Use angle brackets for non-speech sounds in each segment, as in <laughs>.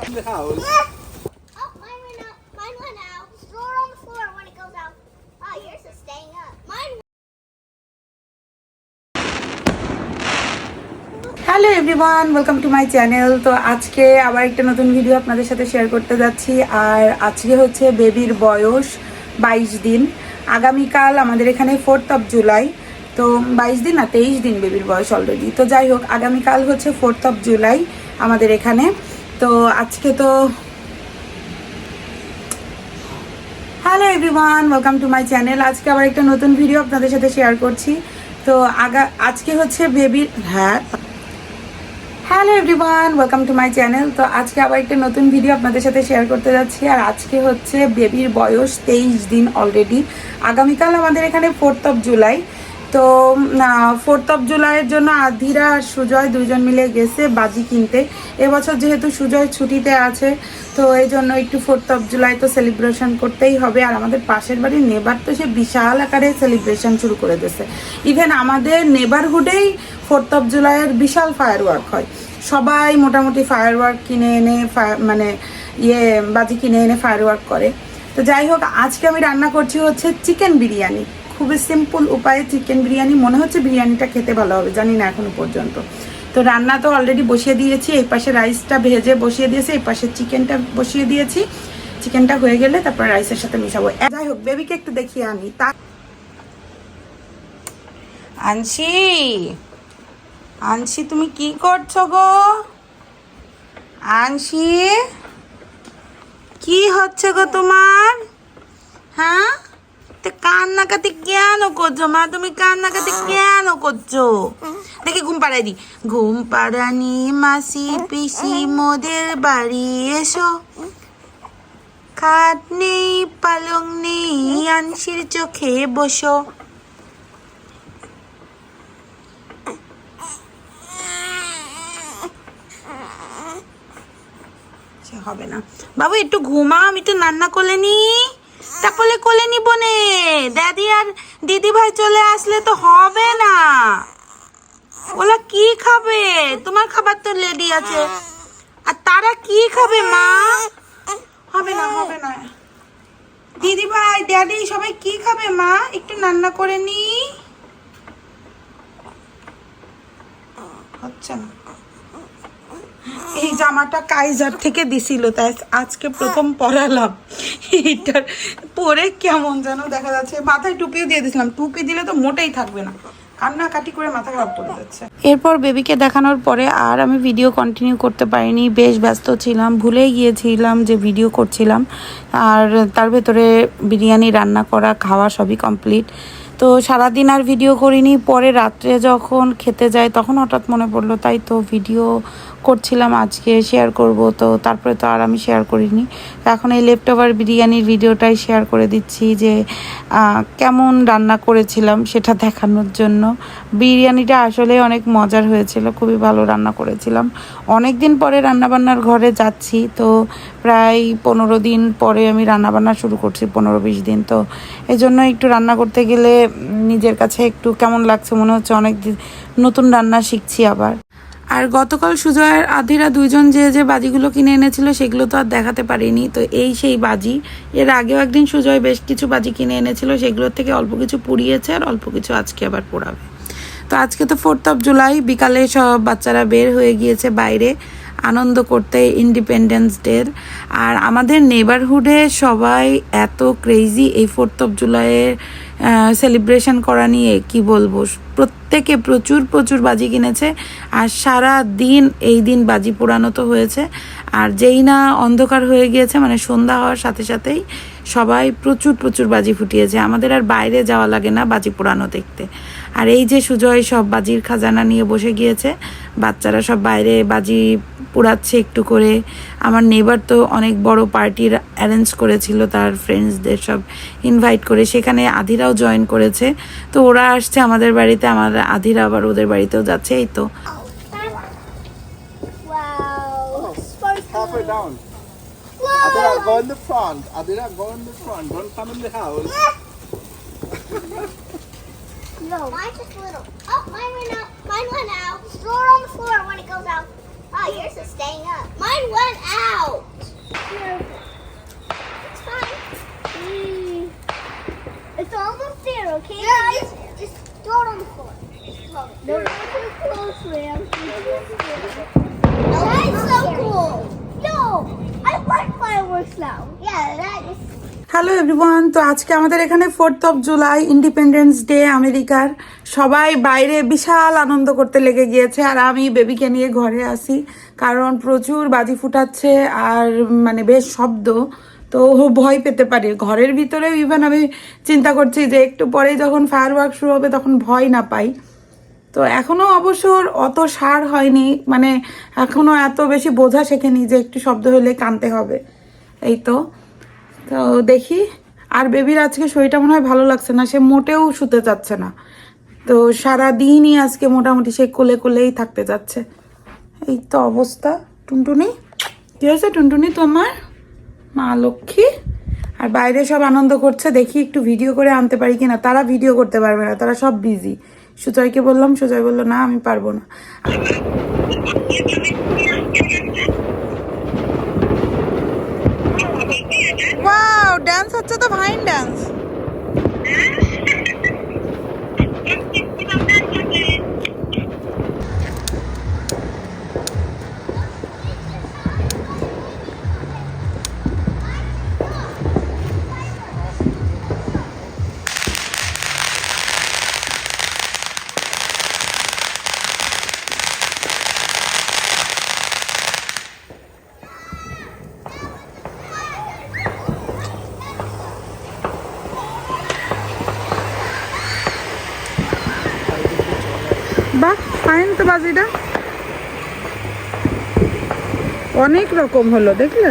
in the house. Oh, mine went out. Mine went out. Throw it on the floor when it goes out. Oh, yours is staying up. Mine. Hello everyone welcome to my channel তো আজকে আবার একটা নতুন video আপনাদের সাথে share করতে যাচ্ছি আর আজকে হচ্ছে বেবির বয়স বাইশ দিন আগামীকাল আমাদের এখানে ফোর্থ অফ জুলাই তো বাইশ দিন না তেইশ দিন বেবির বয়স অলরেডি তো যাই হোক আগামীকাল হচ্ছে ফোর্থ অফ জুলাই আমাদের এখানে তো আজকে তো hello everyone welcome to my channel আজকে আবার একটা নতুন ভিডিও আপনাদের সাথে শেয়ার করছি। তো আগা, আজকে হচ্ছে বেবির হ্যাঁ। Hello everyone welcome to my channel তো আজকে আবার একটা নতুন ভিডিও আপনাদের সাথে শেয়ার করতে যাচ্ছি। আর আজকে হচ্ছে বেবির বয়স তেইশ দিন অলরেডি আগামীকাল আমাদের এখানে ফোর্থ অফ জুলাই তো ফোর্থ অফ জুলাইয়ের জন্য আধিরা আর সুজয় দুজন মিলে গেছে বাজি কিনতে। এবছর যেহেতু সুজয় ছুটিতে আছে, তো এই জন্য একটু ফোর্থ অফ জুলাই তো সেলিব্রেশন করতেই হবে। আর আমাদের পাশের বাড়ির নেবার তো সে বিশাল আকারে সেলিব্রেশন শুরু করে দিয়েছে। ইভেন আমাদের নেবারহুডেই ফোর্থ অফ জুলাইয়ের বিশাল ফায়ার ওয়ার্ক হয়। সবাই মোটামুটি ফায়ার ওয়ার্ক কিনে এনে মানে ইয়ে বাজি কিনে এনে ফায়ার ওয়ার্ক করে। তো যাই হোক, আজকে আমি রান্না করছি হচ্ছে চিকেন বিরিয়ানি। খুবই সিম্পল উপায়ে চিকেন বিরিয়ানি। মনে হচ্ছে বিরিয়ানিটা খেতে ভালো হবে, জানি না এখনও পর্যন্ত। তো রান্না তো অলরেডি বসিয়ে দিয়েছি, এই পাশে রাইসটা ভেজে বসিয়ে দিয়েছি, এই পাশে চিকেনটা বসিয়ে দিয়েছি। চিকেনটা হয়ে গেলে তারপর রাইসের সাথে মিশাবো। যাই হোক বেবিকে একটু দেখিয়ে আনি। তা আনসি আনসি তুমি কি করছ গো? আনসি কি হচ্ছে গো তোমার? হ্যাঁ? তো কান্নাকাটি কেন করছ মা? তুমি কান্নাকাটি কেন করছ? দেখি ঘুম পাড়াই দি। ঘুম পাড়ানি মাসি পিসি মোদের বাড়ি এসো। খাট নেই, পালং নেই, আনসির চোখে বসো। হবে না। বাবু, একটু ঘুমা আমি একটু রান্না করলে নি তারপরে কোলে নিব নে। দাদি আর দিদি ভাই চলে আসলে তো হবে না। ওলা কি খাবে? তোমার খাবার তো রেডি আছে। আর তারা কি খাবে, মা? হবে না হবে না। দিদি ভাই ড্যাডি সবাই কি খাবে, মা? একটু রান্না করে নি। হচ্ছে না। এই জামাটা কাইজার থেকে দিছিল, তাই আজকে প্রথম পরালাম। এইটার পরে কেমন যেন দেখা যাচ্ছে, মাথায় টুপিও দিয়ে দিছিলাম টুপি দিলে তো মোটেই থাকবে না। করে এরপর বেবিকে দেখানোর পরে আর আমি ভিডিও কন্টিনিউ করতে পারিনি। বেশ ব্যস্ত ছিলাম ভুলেই গিয়েছিলাম যে ভিডিও করছিলাম। আর তার ভেতরে বিরিয়ানি রান্না করা, খাওয়া সবই কমপ্লিট তো সারাদিন আর ভিডিও করিনি। পরে রাত্রে যখন খেতে যাই, তখন হঠাৎ মনে পড়ল, তাই তো ভিডিও করছিলাম, আজকে শেয়ার করব, তো তারপরে তো আর আমি শেয়ার করিনি। এখন এই লেফট ওভার বিরিয়ানির ভিডিওটাই শেয়ার করে দিচ্ছি যে কেমন রান্না করেছিলাম সেটা দেখানোর জন্য। বিরিয়ানিটা আসলে অনেক মজার হয়েছিল, খুবই ভালো রান্না করেছিলাম। অনেক দিন পরে রান্নাবান্নার ঘরে যাচ্ছি, তো প্রায় পনেরো দিন পরে আমি রান্নাবান্না শুরু করছি, পনেরো বিশ দিন। তো এই জন্য একটু রান্না করতে গেলে নিজের কাছে একটু কেমন লাগছে মনে হচ্ছে অনেক নতুন রান্না শিখছি আবার। আর গতকাল সুজয়ের আধিরা দুইজন যে যে বাজিগুলো কিনে এনেছিল সেগুলো তো আর দেখাতে পারিনি। তো এই সেই বাজি। এর আগেও একদিন সুজয় বেশ কিছু বাজি কিনে এনেছিল, সেগুলোর থেকে অল্প কিছু পুড়িয়েছে আর অল্প কিছু আজকে আবার পোড়াবে। তো আজকে তো ফোর্থ অফ জুলাই বিকালে সব বাচ্চারা বের হয়ে গিয়েছে বাইরে আনন্দ করতে ইন্ডিপেন্ডেন্স ডের আর আমাদের নেবারহুডে সবাই এত ক্রেজি এই ফোর্থ অফ জুলাইয়ের সেলিব্রেশন করা নিয়ে কি বলব? প্রত্যেকে প্রচুর প্রচুর বাজি কিনেছে আর সারা দিন এই দিন বাজি পোড়ানো তো হয়েছে। আর যেই না অন্ধকার হয়ে গিয়েছে মানে সন্ধ্যা হওয়ার সাথে সাথেই সবাই প্রচুর প্রচুর বাজি ফুটিয়েছে। আমাদের আর বাইরে যাওয়া লাগে না বাজি পোড়ানো দেখতে। আর এই যে সুজয় সব বাজির খাজানা নিয়ে বসে গিয়েছে বাচ্চারা সব বাইরে বাজি পোড়াচ্ছে একটু করে আমার নেবার তো অনেক বড় পার্টির অ্যারেঞ্জ করেছিল তার ফ্রেন্ডসদের সব ইনভাইট করে সেখানে আধিরাও জয়েন করেছে তো ওরা আসছে আমাদের বাড়িতে আমার আধিরা আবার ওদের বাড়িতেও যাচ্ছে এই তো. Adira, go in the front. Adira, go in the front. Don't come in the house. <laughs> No. Mine's just a little. Oh, mine went out. Mine went out. Throw it on the floor when it goes out. Oh, yours is staying up. Mine went out. It's fine. Mm. It's almost there, okay? Yeah, just, just throw it on the floor. No, not too close, I'm That's so cool. No, I like fireworks now. Yeah, that is. Hello everyone তো আজকে আমাদের এখানে fourth of July independence day আমেরিকার। সবাই বাইরে বিশাল আনন্দ করতে লেগে গিয়েছে, আর আমি বেবিকে নিয়ে ঘরে আসি কারণ প্রচুর বাজি ফুটাচ্ছে, আর মানে বেশ শব্দ, তো ভয় পেতে পারি। ঘরের ভিতরেও ইভেন আমি চিন্তা করছি যে একটু পরেই যখন ফায়ার ওয়ার্ক শুরু হবে, তখন ভয় না পাই। তো এখনও অবশ্য অত সার হয়নি মানে এখনও এত বেশি বোঝা শেখেনি যে একটু শব্দ হলে কানতে হবে। এই তো। তো দেখি। আর বেবির আজকে শরীরটা মনে হয় ভালো লাগছে না, সে মোটেও শুতে চাচ্ছে না। তো সারা দিনই আজকে মোটামুটি সে কোলে কোলেই থাকতে যাচ্ছে। এই তো অবস্থা। টুনটুনি, কি হয়েছে টুনটুনি তোমার? মা লক্ষ্মী? আর বাইরে সব আনন্দ করছে, দেখি একটু ভিডিও করে আনতে পারি কিনা। তারা ভিডিও করতে পারবে না, তারা সব বিজি। সুজয়কে বললাম সুজয় বলল, না, আমি পারব না। ডান্স হচ্ছে তো ভাইন ডান্স বাহ ফাইন তো বাজিটা? অনেক রকম হলো দেখলে?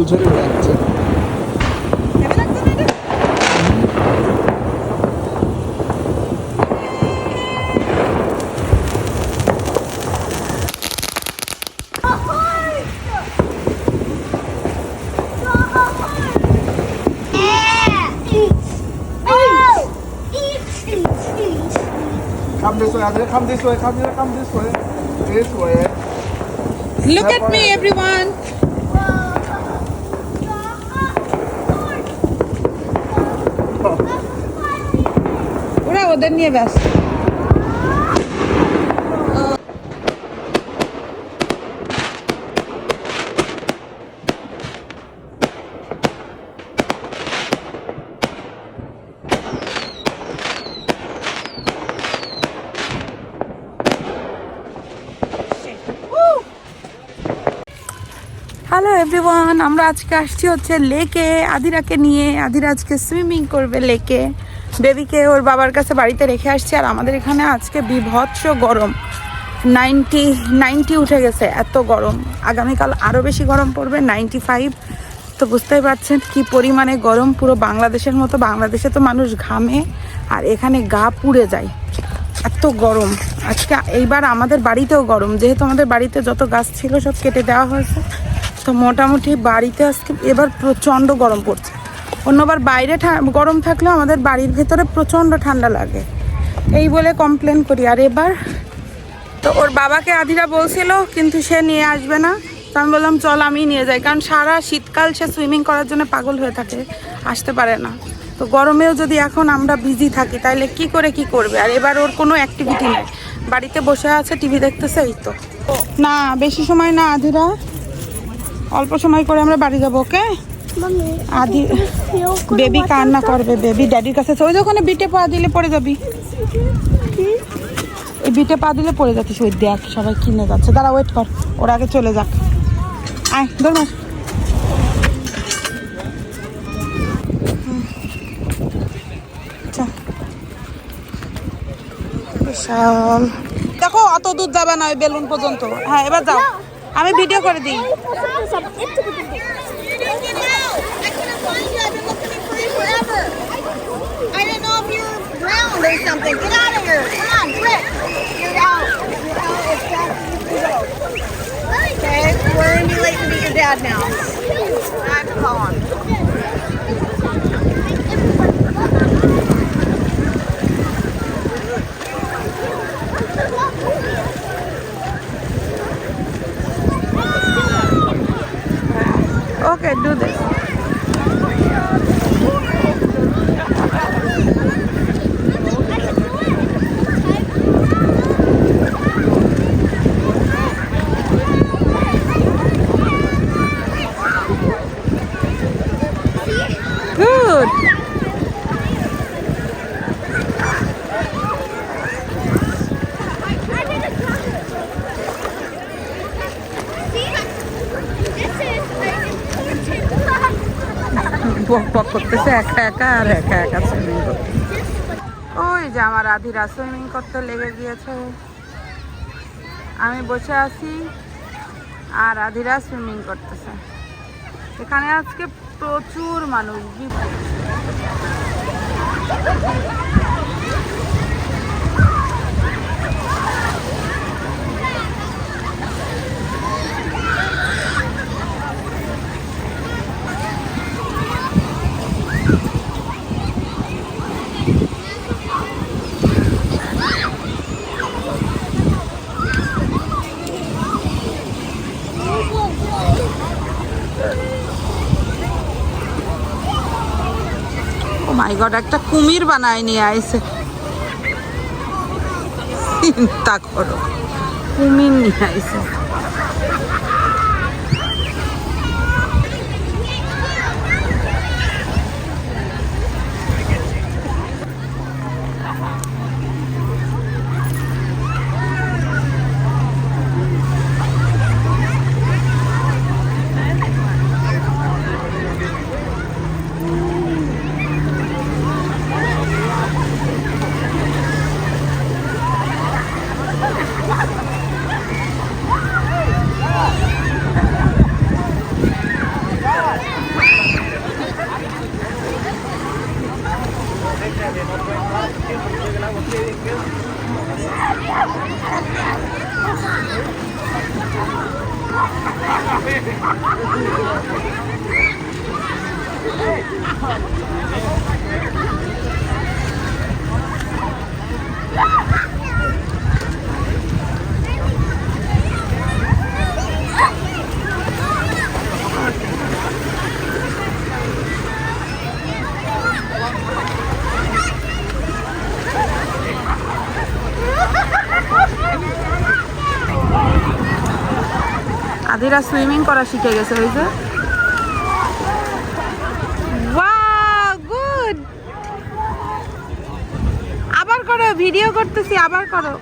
ওরা ফুল ঝরে বেড়াচ্ছে Come this way, Adria. Come this way. Come here. Come this way. This way. Look at me everyone ওদের নিয়ে ব্যস্ত। হ্যালো এভরিওয়ান আমরা আজকে আসছি হচ্ছে লেকে, আদিরাকে নিয়ে। আদিরা আজকে সুইমিং করবে লেকে। বেবিকে ওর বাবার কাছে বাড়িতে রেখে আসছি আর আমাদের এখানে আজকে বিভৎস গরম। নাইনটি নাইনটি উঠে গেছে, এত গরম। আগামীকাল আরও বেশি গরম পড়বে, নাইনটি ফাইভ। তো বুঝতেই পারছেন কি পরিমাণে গরম, পুরো বাংলাদেশের মতো। বাংলাদেশে তো মানুষ ঘামে আর এখানে গা পুড়ে যায়। এত গরম। আজকে এইবার আমাদের বাড়িতেও গরম। যেহেতু আমাদের বাড়িতে যত গাছ ছিল সব কেটে দেওয়া হয়েছে, তো মোটামুটি বাড়িতে আজকে এবার প্রচণ্ড গরম পড়ছে। অন্যবার বাইরে গরম থাকলেও আমাদের বাড়ির ভেতরে প্রচণ্ড ঠান্ডা লাগে। এই বলে কমপ্লেন করি। আর এবার তো ওর বাবাকে আধিরা বলছিল, কিন্তু সে নিয়ে আসবে না। তো আমি বললাম, চল আমি নিয়ে যাই। কারণ সারা শীতকাল সে সুইমিং করার জন্য পাগল হয়ে থাকে, আসতে পারে না। তো গরমেও যদি এখন আমরা বিজি থাকি তাহলে কি করে কি করবে? আর এবার ওর কোনো অ্যাক্টিভিটি নেই। বাড়িতে বসে আছে টিভি দেখতেছে, এই তো। না, বেশি সময় না আধিরা অল্প সময় করে আমরা বাড়ি যাব, ওকে? আদি বেবি কান্না করবে বেবি ড্যাডির কাছে। ওই ওখানে বিটে পা দিলে পড়ে যাবি। এই বিটে পা দিলে পড়ে যাচ্ছিস ওই দেখ সবাই কিনে যাচ্ছে। দাঁড়া ওয়েট কর ওরা আগে চলে যাক। আয় ধর মাস বিশাল। দেখো অত দূর যাবে না ওই বেলুন পর্যন্ত। হ্যাঁ এবার যাও। আমি ভিডিও করে দিই। Or something. Get out of here. Come on, quick. You're out. You're out as fast as you can go. Okay, we're gonna be late to meet your dad now. Come on. Okay, do this. বক বক করতেছে, একা একা আর একা একা swimming ওই যে আমার আধিরা সুইমিং করতে লেগে গিয়েছে। আমি বসে আছি আর আধিরা সুইমিং করতেছে। এখানে আজকে প্রচুর মানুষ। গড একটা কুমির বানায় নিয়ে আইছে। চিন্তা করো। কুমির নিয়ে আইছে। আদিরা সুইমিং করা শিখে গেছে ওই যে গুড আবার করো ভিডিও করতেছি আবার করো।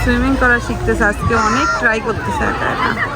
সুইমিং করা শিখতেছে আজকে অনেক ট্রাই করতেছে একা একা।